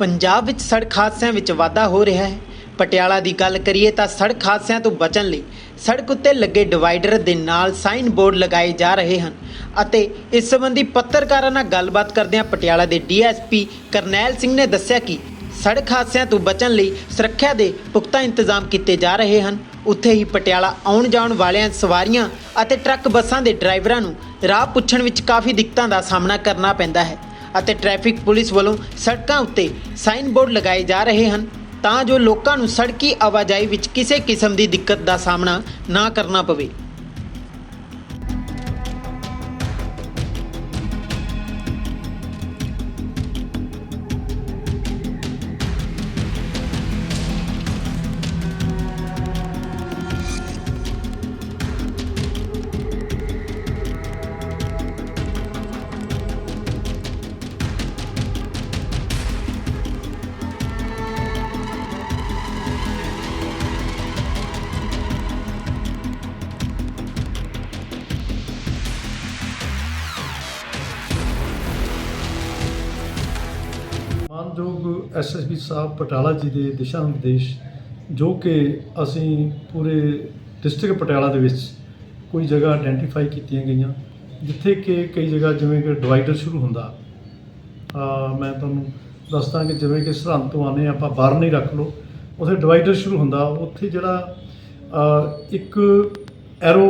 ਪੰਜਾਬ ਵਿੱਚ ਸੜਕ ਹਾਦਸਿਆਂ ਵਿੱਚ ਵਾਧਾ ਹੋ ਰਿਹਾ ਹੈ। ਪਟਿਆਲਾ ਦੀ ਗੱਲ ਕਰੀਏ ਤਾਂ ਸੜਕ ਹਾਦਸਿਆਂ ਤੋਂ ਬਚਣ ਲਈ ਸੜਕ ਉੱਤੇ ਲੱਗੇ ਡਿਵਾਈਡਰ ਦੇ ਨਾਲ ਸਾਈਨ ਬੋਰਡ ਲਗਾਏ ਜਾ ਰਹੇ ਹਨ ਅਤੇ ਇਸ ਸੰਬੰਧੀ ਪੱਤਰਕਾਰਾਂ ਨਾਲ ਗੱਲਬਾਤ ਕਰਦਿਆਂ ਪਟਿਆਲਾ ਦੇ ਡੀਐਸਪੀ ਕਰਨੈਲ ਸਿੰਘ ਨੇ ਦੱਸਿਆ ਕਿ ਸੜਕ ਹਾਦਸਿਆਂ ਤੋਂ ਬਚਣ ਲਈ ਸੁਰੱਖਿਆ ਦੇ ਪੁਖਤਾ ਇੰਤਜ਼ਾਮ ਕੀਤੇ ਜਾ ਰਹੇ ਹਨ। ਉੱਥੇ ਹੀ ਪਟਿਆਲਾ ਆਉਣ ਜਾਣ ਵਾਲਿਆਂ ਸਵਾਰੀਆਂ ਅਤੇ ਟਰੱਕ ਬੱਸਾਂ ਦੇ ਡਰਾਈਵਰਾਂ ਨੂੰ ਰਾਹ ਪੁੱਛਣ ਵਿੱਚ ਕਾਫੀ ਦਿੱਕਤਾਂ ਦਾ ਸਾਹਮਣਾ ਕਰਨਾ ਪੈਂਦਾ ਹੈ। ਅਤੇ ਟ੍ਰੈਫਿਕ ਪੁਲਿਸ ਵੱਲੋਂ ਸੜਕਾਂ ਉੱਤੇ ਸਾਈਨ ਬੋਰਡ ਲਗਾਏ ਜਾ ਰਹੇ ਹਨ। ਤਾਂ ਜੋ ਲੋਕਾਂ ਨੂੰ ਸੜਕੀ ਆਵਾਜਾਈ ਵਿੱਚ ਕਿਸੇ ਕਿਸਮ ਦੀ ਦਿੱਕਤ ਦਾ ਸਾਹਮਣਾ ਨਾ ਕਰਨਾ ਪਵੇ। ਮਾਨਯੋਗ ਐਸਐਸਪੀ ਸਾਹਿਬ ਪਟਿਆਲਾ ਜੀ ਦੇ ਦਿਸ਼ਾ ਨਿਰਦੇਸ਼ ਜੋ ਕਿ ਅਸੀਂ ਪੂਰੇ ਡਿਸਟ੍ਰਿਕਟ ਪਟਿਆਲਾ ਦੇ ਵਿੱਚ ਕੋਈ ਜਗ੍ਹਾ ਆਇਡੈਂਟੀਫਾਈ ਕੀਤੀਆਂ ਗਈਆਂ, ਜਿੱਥੇ ਕਿ ਕਈ ਜਗ੍ਹਾ ਜਿਵੇਂ ਕਿ ਡਿਵਾਈਡਰ ਸ਼ੁਰੂ ਹੁੰਦਾ। ਆ, ਮੈਂ ਤੁਹਾਨੂੰ ਦੱਸਦਾ ਕਿ ਜਿਵੇਂ ਕਿ ਸਰਹੰਦ ਤੋਂ ਆਨੇ ਆਪਾਂ ਬਾਹਰ ਨਹੀਂ ਰੱਖ ਲਓ, ਉੱਥੇ ਡਿਵਾਈਡਰ ਸ਼ੁਰੂ ਹੁੰਦਾ। ਉੱਥੇ ਜਿਹੜਾ ਇੱਕ ਐਰੋ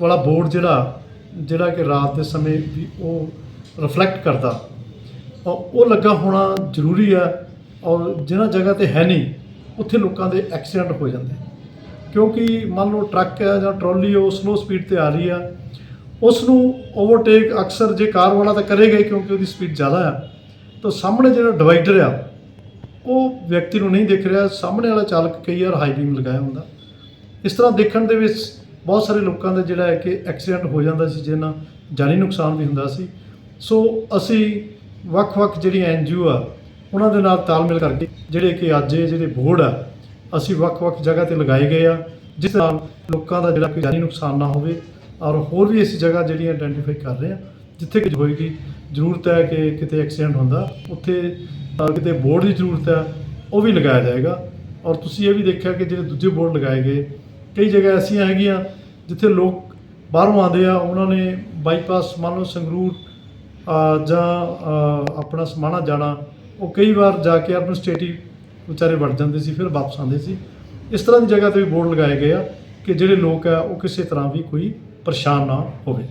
ਵਾਲਾ ਬੋਰਡ ਜਿਹੜਾ ਜਿਹੜਾ ਕਿ ਰਾਤ ਦੇ ਸਮੇਂ ਵੀ ਉਹ ਰਿਫਲੈਕਟ ਕਰਦਾ। ਔਰ ਉਹ ਲੱਗਾ ਹੋਣਾ ਜ਼ਰੂਰੀ ਆ ਔਰ ਜਿਨ੍ਹਾਂ ਜਗ੍ਹਾ ਤੇ ਹੈ ਨਹੀਂ, ਉੱਥੇ ਲੋਕਾਂ ਦੇ ਐਕਸੀਡੈਂਟ ਹੋ ਜਾਂਦੇ। ਕਿਉਂਕਿ ਮੰਨ ਲਓ ਟਰੱਕ ਆ ਜਾਂ ਟਰਾਲੀ, ਉਹ ਸਲੋ ਸਪੀਡ ਤੇ ਆ ਰਹੀ ਆ ਉਸ ਨੂੰ ਓਵਰਟੇਕ ਅਕਸਰ ਜੇ ਕਾਰ ਵਾਲਾ ਤਾਂ ਕਰੇਗਾ ਕਿਉਂਕਿ ਉਹਦੀ ਸਪੀਡ ਜ਼ਿਆਦਾ ਆ ਤਾਂ ਸਾਹਮਣੇ ਜਿਹੜਾ ਡਿਵਾਈਡਰ ਆ, ਉਹ ਵਿਅਕਤੀ ਨੂੰ ਨਹੀਂ ਦਿਖ ਰਿਹਾ। ਸਾਹਮਣੇ ਵਾਲਾ ਚਾਲਕ ਕਈ ਵਾਰ ਹਾਈ ਬੀਮ ਲਗਾਇਆ ਹੁੰਦਾ। ਇਸ ਤਰ੍ਹਾਂ ਦੇਖਣ ਦੇ ਵਿੱਚ ਬਹੁਤ ਸਾਰੇ ਲੋਕਾਂ ਦਾ ਜਿਹੜਾ ਹੈ ਕਿ ਐਕਸੀਡੈਂਟ ਹੋ ਜਾਂਦਾ ਸੀ, ਜਿਹਨਾਂ ਜਾਨੀ ਨੁਕਸਾਨ ਵੀ ਹੁੰਦਾ ਸੀ। ਸੋ ਅਸੀਂ ਵੱਖ-ਵੱਖ ਜਿਹੜੀਆਂ ਐਨਜੀਓ ਆ, ਉਹਨਾਂ ਦੇ ਨਾਲ ਤਾਲਮੇਲ ਕਰਕੇ ਜਿਹੜੇ ਕਿ ਅੱਜ ਇਹ ਜਿਹੜੇ ਬੋਰਡ ਆ, ਅਸੀਂ ਵੱਖ-ਵੱਖ ਜਗ੍ਹਾ ਤੇ ਲਗਾਏ ਗਏ ਆ, ਜਿਸ ਨਾਲ ਲੋਕਾਂ ਦਾ ਜਿਹੜਾ ਕੋਈ ਜਾਨੀ ਨੁਕਸਾਨ ਨਾ ਹੋਵੇ ਔਰ ਹੋਰ ਵੀ ਅਸੀਂ ਜਗ੍ਹਾ ਜਿਹੜੀਆਂ ਆਇਡੈਂਟੀਫਾਈ ਕਰ ਰਹੇ ਆ, ਜਿੱਥੇ ਕਿ ਹੋਏਗੀ, ਜ਼ਰੂਰਤ ਹੈ ਕਿ ਕਿਤੇ ਐਕਸੀਡੈਂਟ ਹੁੰਦਾ, ਉੱਥੇ ਕਿਤੇ ਬੋਰਡ ਦੀ ਜ਼ਰੂਰਤ ਹੈ, ਉਹ ਵੀ ਲਗਾਇਆ ਜਾਏਗਾ। ਔਰ ਤੁਸੀਂ ਇਹ ਵੀ ਦੇਖਿਆ ਕਿ ਜਿਹੜੇ ਦੂਜੇ ਬੋਰਡ ਲਗਾਏ ਗਏ, ਕਈ ਜਗ੍ਹਾ ਐਸੀਆਂ ਹੈਗੀਆਂ, ਜਿੱਥੇ ਲੋਕ ਬਾਹਰੋਂ ਆਉਂਦੇ ਆ, ਉਹਨਾਂ ਨੇ ਬਾਈਪਾਸ ਮੰਨ ਲਓ ਸੰਗਰੂਰ ਜਾਂ ਆਪਣਾ ਸਮਾਣਾ ਜਾਣਾ, ਉਹ ਕਈ ਵਾਰ ਜਾ ਕੇ ਐਡਮਿਨਿਸਟ੍ਰੇਟਿਵ ਵਿਚਾਰੇ ਵੜ ਜਾਂਦੇ ਸੀ, ਫਿਰ ਵਾਪਸ ਆਉਂਦੇ ਸੀ। ਇਸ ਤਰ੍ਹਾਂ ਦੀ ਜਗ੍ਹਾ ਤੇ ਵੀ ਬੋਰਡ ਲਗਾਏ ਗਏ ਆ ਕਿ ਜਿਹੜੇ ਲੋਕ ਆ, ਉਹ ਕਿਸੇ ਤਰ੍ਹਾਂ ਵੀ ਕੋਈ ਪਰੇਸ਼ਾਨ ਨਾ ਹੋਵੇ।